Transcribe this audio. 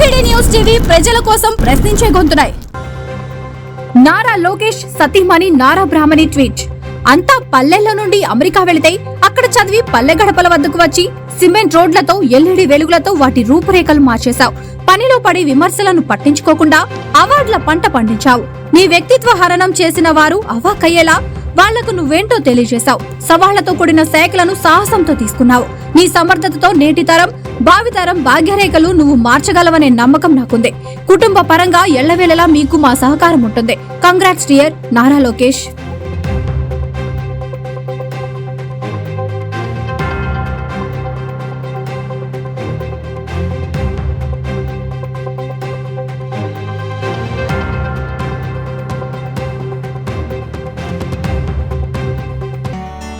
VVD news TV ప్రజల కోసం ప్రశ్నించే గొంతున్నాయి. నారా లోకేష్ సతీమణి నారా బ్రాహ్మణి ట్వీట్. అంతా పల్లెల్లో నుండి అమెరికా వెళితే అక్కడ చదివి పల్లె గడపల వద్దకు వచ్చి సిమెంట్ రోడ్లతో ఎల్ఈడి వెలుగులతో వాటి రూపురేఖలు మార్చేశావు. పనిలో పడి విమర్శలను పట్టించుకోకుండా అవార్డుల పంట పండించావు. నీ వ్యక్తిత్వ హరణం చేసిన వారు అవాకయ్యేలా వాళ్ళకు నువ్వేంటో తెలియజేశావు. సవాళ్ళతో కూడిన శాఖలను సాహసంతో తీసుకున్నావు. నీ సమర్థతతో నేటి తరం భావితరం భాగ్యరేఖలు నువ్వు మార్చగలవనే నమ్మకం నాకుంది. కుటుంబ పరంగా ఎళ్ళవేళలా మీకు మా సహకారం ఉంటుంది. Congrats dear Nara Lokesh.